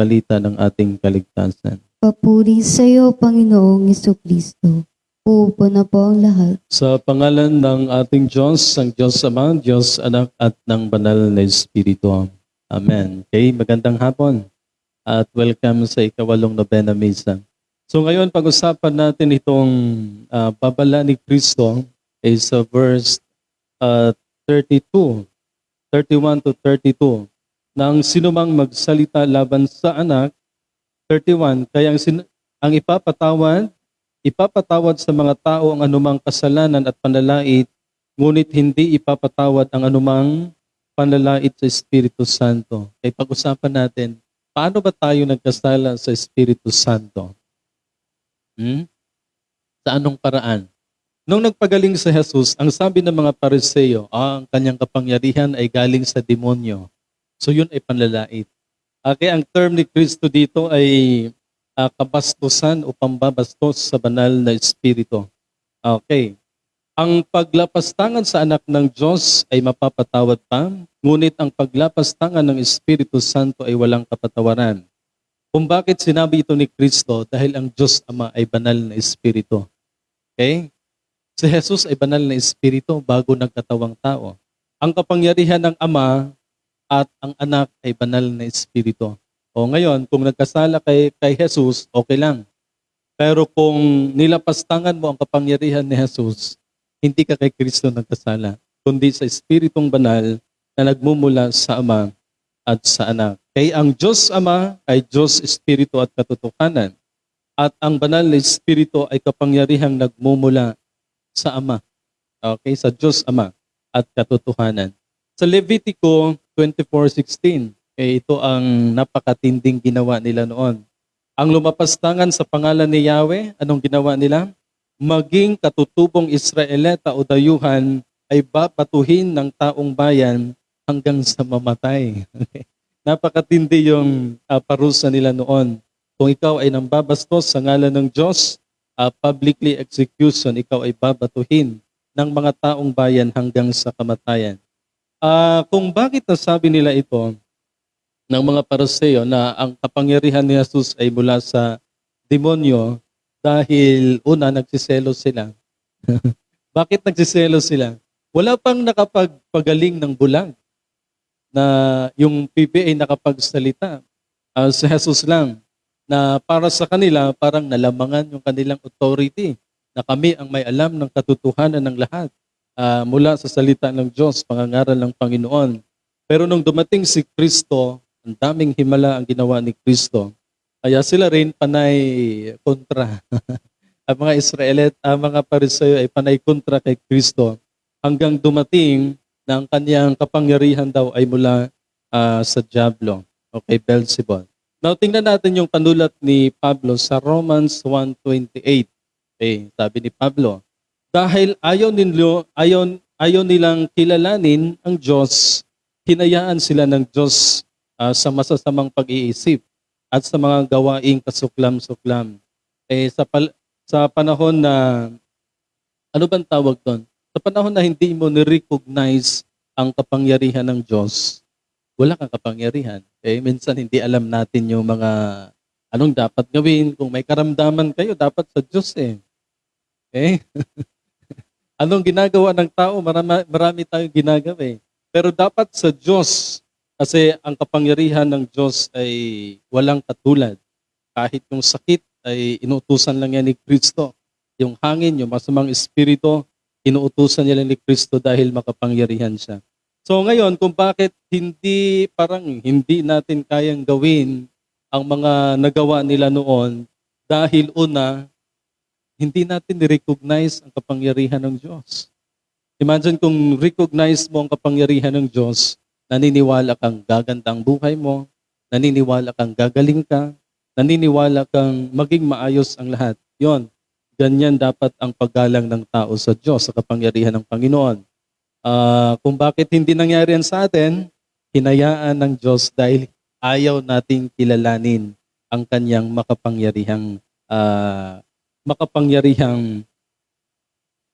balita ng ating kaligtasan. Papuri sa iyo, Panginoong Iso Kristo. Uupo na po ang lahat. Sa pangalan ng ating Diyos, ang Diyos Ama, Diyos Anak at ng Banal na Espiritu. Amen. Okay, magandang hapon at welcome sa ikawalong nobena misa. So ngayon, pag-usapan natin itong ah, babala ni Kristo is sa verse ah, 32, 31 to 32. Nang sinumang magsalita laban sa anak, 31, kaya ang, sin- ang ipapatawad ipapatawad sa mga tao ang anumang kasalanan at panlalait, ngunit hindi ipapatawad ang anumang panlalait sa Espiritu Santo. Kaya pag-usapan natin, paano ba tayo nagkasala sa Espiritu Santo? Hmm? Sa anong paraan? Nung nagpagaling sa Jesus, ang sabi ng mga pariseo, ah, ang kanyang kapangyarihan ay galing sa demonyo. So yun ay panlalait. Okay, ang term ni Kristo dito ay ah, kabastusan o pambabastos sa banal na espiritu. Okay. Ang paglapastangan sa anak ng Diyos ay mapapatawad pa, ngunit ang paglapastangan ng Espiritu Santo ay walang kapatawaran. Kung bakit sinabi ito ni Kristo, dahil ang Diyos Ama ay banal na Espiritu. Okay? Si Jesus ay banal na Espiritu bago nagkatawang tao. Ang kapangyarihan ng Ama at ang anak ay banal na Espiritu. O ngayon, kung nagkasala kay, kay Jesus, okay lang. Pero kung nilapastangan mo ang kapangyarihan ni Jesus, hindi ka kay Kristo nagkasala, kundi sa Espiritong Banal na nagmumula sa Ama at sa Anak. Kaya ang Diyos Ama ay Diyos Espiritu at katotohanan. At ang banal na Espiritu ay kapangyarihang nagmumula sa Ama. Okay, sa Diyos Ama at katotohanan. Sa Levitico 24:16, eh, ito ang napakatinding ginawa nila noon. Ang lumapastangan sa pangalan ni Yahweh, anong ginawa nila? Maging katutubong Israelita o dayuhan ay babatuhin ng taong bayan hanggang sa mamatay. Napakatindi yung ah, parusa nila noon. Kung ikaw ay nambabastos sa ngalan ng Diyos, ah, publicly execution, ikaw ay babatuhin ng mga taong bayan hanggang sa kamatayan. Ah, kung bakit nasabi nila ito, ng mga pariseo na ang kapangyarihan ni Jesus ay mula sa demonyo dahil una nagsiselo sila. Bakit nagsiselo sila? Wala pang nakapagpagaling ng bulag na yung PBA nakapagsalita. Ah, si Jesus lang na para sa kanila parang nalamangan yung kanilang authority na kami ang may alam ng katotohanan ng lahat ah, mula sa salita ng Diyos, pangangaral ng Panginoon. Pero nung dumating si Kristo, ang daming himala ang ginawa ni Kristo. Kaya sila rin panay kontra. ang mga Israelit, ang mga Pariseo ay panay kontra kay Kristo hanggang dumating na ang kanyang kapangyarihan daw ay mula ah, sa Diablo o kay Beelzebub. Now, tingnan natin yung panulat ni Pablo sa Romans 1.28. Okay, sabi ni Pablo, dahil ayaw, ninyo, ayaw, ayaw nilang kilalanin ang Diyos, hinayaan sila ng Diyos ah, sa masasamang pag-iisip at sa mga gawaing kasuklam-suklam. Eh, sa, pal- sa panahon na, ano bang tawag doon? Sa panahon na hindi mo ni-recognize ang kapangyarihan ng Diyos, wala kang kapangyarihan. Eh, minsan hindi alam natin yung mga anong dapat gawin. Kung may karamdaman kayo, dapat sa Diyos eh. Okay? anong ginagawa ng tao? Marami, marami tayong ginagawa eh. Pero dapat sa Diyos, kasi ang kapangyarihan ng Diyos ay walang katulad. Kahit yung sakit ay inuutusan lang yan ni Kristo. Yung hangin, yung masamang espiritu, inuutusan niya lang ni Kristo dahil makapangyarihan siya. So ngayon, kung bakit hindi, parang hindi natin kayang gawin ang mga nagawa nila noon dahil una, hindi natin ni-recognize ang kapangyarihan ng Diyos. Imagine kung recognize mo ang kapangyarihan ng Diyos, naniniwala kang gagandang buhay mo, naniniwala kang gagaling ka, naniniwala kang maging maayos ang lahat. Yon, ganyan dapat ang paggalang ng tao sa Diyos, sa kapangyarihan ng Panginoon. Ah, kung bakit hindi nangyari yan sa atin, hinayaan ng Diyos dahil ayaw nating kilalanin ang kanyang makapangyarihang ah, makapangyarihang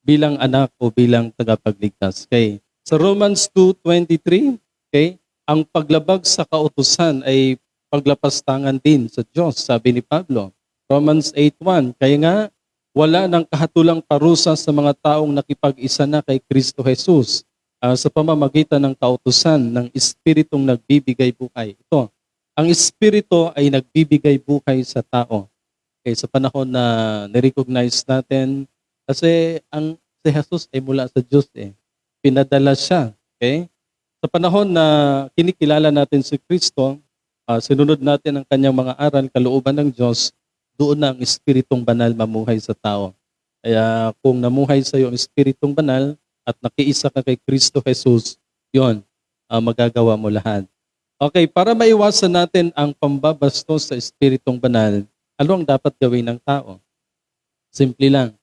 bilang anak o bilang tagapagligtas. Okay. Sa Romans 2.23, okay, ang paglabag sa kautusan ay paglapastangan din sa Diyos, sabi ni Pablo. Romans 8.1, kaya nga wala ng kahatulang parusa sa mga taong nakipag-isa na kay Kristo Jesus ah, sa pamamagitan ng kautusan ng Espiritong nagbibigay buhay. Ito, ang Espiritu ay nagbibigay buhay sa tao. Okay, sa panahon na nirecognize natin, kasi ang si Jesus ay mula sa Diyos eh. Pinadala siya. Okay? Sa panahon na kinikilala natin si Kristo, ah, sinunod natin ang kanyang mga aral, kalooban ng Diyos, doon na ang Espiritong Banal mamuhay sa tao. Kaya kung namuhay sa iyo ang Espiritong Banal at nakiisa ka kay Kristo Jesus, yon magagawa mo lahat. Okay, para maiwasan natin ang pambabastos sa Espiritong Banal, ano ang dapat gawin ng tao? Simple lang.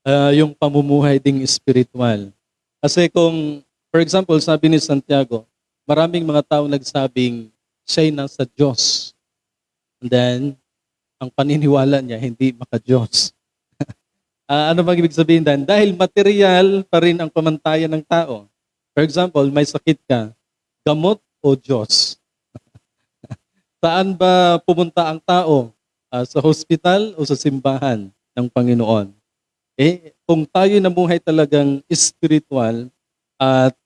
Ah, yung pamumuhay ding spiritual. Kasi kung, for example, sabi ni Santiago, maraming mga tao nagsabing siya'y nasa Diyos. And then, ang paniniwala niya, hindi maka-Diyos. Ah, ano bang ibig sabihin dan? Dahil material pa rin ang pamantayan ng tao. For example, may sakit ka, gamot o Diyos? Saan ba pumunta ang tao? Ah, sa hospital o sa simbahan ng Panginoon? Eh, kung tayo namuhay talagang spiritual at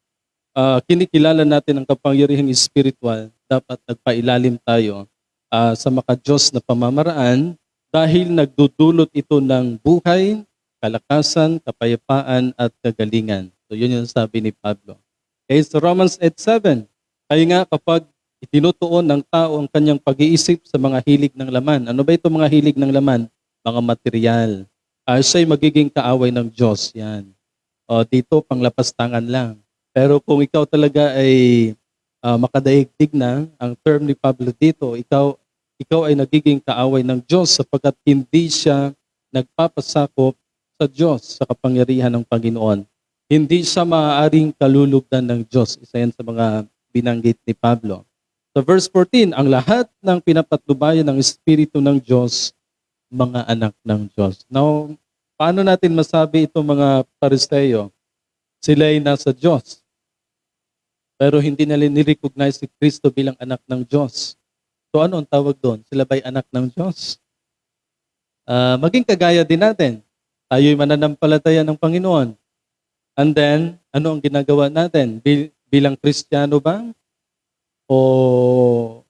ah, kinikilala natin ang kapangyarihang spiritual, dapat nagpailalim tayo ah, sa maka-Diyos na pamamaraan dahil nagdudulot ito ng buhay, kalakasan, kapayapaan at kagalingan. So yun yung sabi ni Pablo. Okay, so Romans 8.7, kaya nga kapag itinutuon ng tao ang kanyang pag-iisip sa mga hilig ng laman. Ano ba ito mga hilig ng laman? Mga material. Uh, siya'y magiging kaaway ng Diyos. Yan. O, dito, panglapastangan lang. Pero kung ikaw talaga ay ah, makadaigdig na, ang term ni Pablo dito, ikaw, ikaw ay nagiging kaaway ng Diyos sapagkat hindi siya nagpapasakop sa Diyos, sa kapangyarihan ng Panginoon. Hindi siya maaaring kalulugdan ng Diyos. Isa yan sa mga binanggit ni Pablo. Sa verse 14, ang lahat ng pinapatnubayan ng Espiritu ng Diyos, mga anak ng Diyos. Now, paano natin masabi itong mga pariseyo? Sila ay nasa Diyos. Pero hindi nila nirecognize si Kristo bilang anak ng Diyos. So ano ang tawag doon? Sila ba'y anak ng Diyos? Ah, maging kagaya din natin. Tayo'y mananampalataya ng Panginoon. And then, ano ang ginagawa natin? Bil- bilang Kristiyano ba? O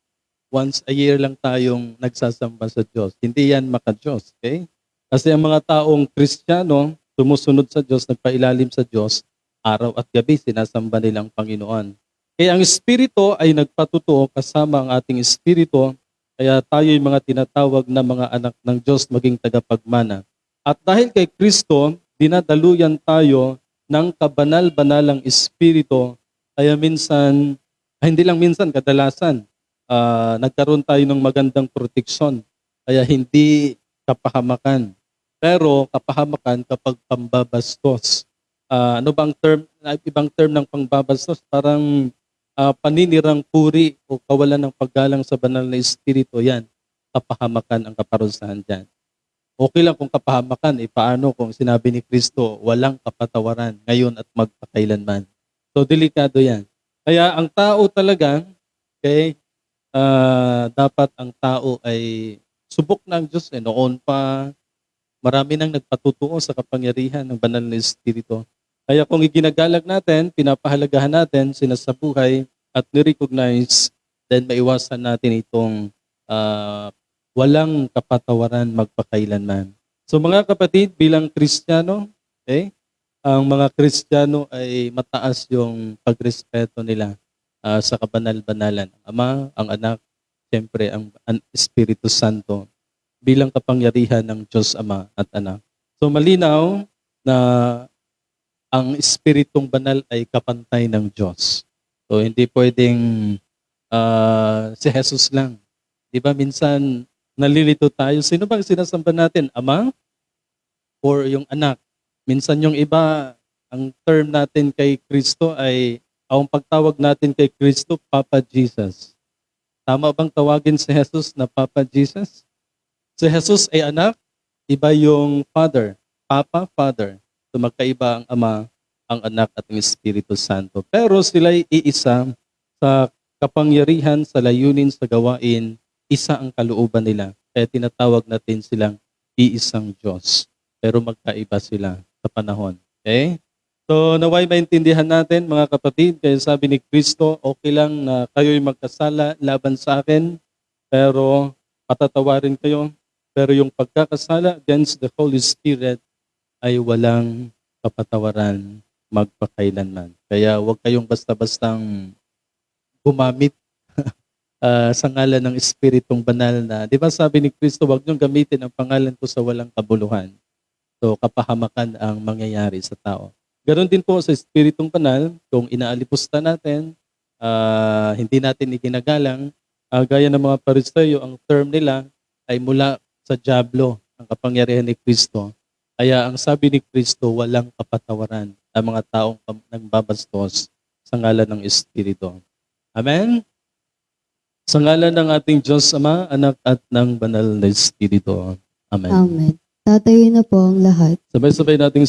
once a year lang tayong nagsasamba sa Diyos? Hindi yan maka-Diyos, okay? Kasi ang mga taong Kristiyano, sumusunod sa Diyos, nagpailalim sa Diyos, araw at gabi sinasamba nilang Panginoon. Kaya ang Espiritu ay nagpatutuo kasama ang ating Espiritu, kaya tayo'y mga tinatawag na mga anak ng Diyos maging tagapagmana. At dahil kay Kristo, dinadaluyan tayo ng kabanal-banalang Espiritu, kaya minsan, ay hindi lang minsan, kadalasan, ah, nagkaroon tayo ng magandang proteksyon. Kaya hindi kapahamakan. Pero kapahamakan kapag pambabastos. Ah, ano bang term, ah, ibang term ng pangbabastos? Parang ah, paninirang puri o kawalan ng paggalang sa banal na espiritu, yan, kapahamakan ang kaparusahan dyan. Okay lang kung kapahamakan, eh paano kung sinabi ni Kristo, walang kapatawaran ngayon at magpakailanman. So, delikado yan. Kaya ang tao talaga, okay, ah, dapat ang tao ay subok ng Diyos. Eh, noon pa, marami nang nagpatutuo sa kapangyarihan ng banal na espiritu. Kaya kung iginagalag natin, pinapahalagahan natin, sinasabuhay at nirecognize, then maiwasan natin itong ah, walang kapatawaran magpakailanman. So mga kapatid, bilang Kristiyano, okay, ang mga Kristiyano ay mataas yung pagrespeto nila ah, sa kabanal-banalan. Ama, ang anak, siyempre ang, ang Espiritu Santo bilang kapangyarihan ng Diyos Ama at Anak. So malinaw na ang Espiritong Banal ay kapantay ng Diyos. So hindi pwedeng ah, si Jesus lang. Di ba minsan nalilito tayo, sino bang sinasamba natin? Ama or yung anak? Minsan yung iba, ang term natin kay Kristo ay, ang pagtawag natin kay Kristo, Papa Jesus. Tama bang tawagin si Jesus na Papa Jesus? Si Jesus ay anak, iba yung Father. Papa, Father. So magkaiba ang Ama, ang Anak at ang Espiritu Santo. Pero sila'y iisa sa kapangyarihan, sa layunin, sa gawain isa ang kalooban nila. Kaya tinatawag natin silang iisang Diyos. Pero magkaiba sila sa panahon. Okay? So naway maintindihan natin mga kapatid, kaya sabi ni Kristo, okay lang na kayo'y magkasala laban sa akin, pero patatawarin kayo. Pero yung pagkakasala against the Holy Spirit ay walang kapatawaran magpakailanman. Kaya huwag kayong basta-bastang gumamit ah, sa ngalan ng Espiritong Banal na, di ba sabi ni Kristo, huwag niyong gamitin ang pangalan ko sa walang kabuluhan. So kapahamakan ang mangyayari sa tao. Ganon din po sa Espiritong Banal, kung inaalipusta natin, ah, hindi natin iginagalang, ah, gaya ng mga pariseyo, ang term nila ay mula sa Diablo, ang kapangyarihan ni Kristo. Kaya ang sabi ni Kristo, walang kapatawaran ang mga taong nagbabastos sa ngalan ng Espiritu. Amen? Sa ngalan ng ating Diyos Ama, Anak at ng Banal na Espiritu. Amen. Amen. Tatayo na po ang lahat. Sabay-sabay nating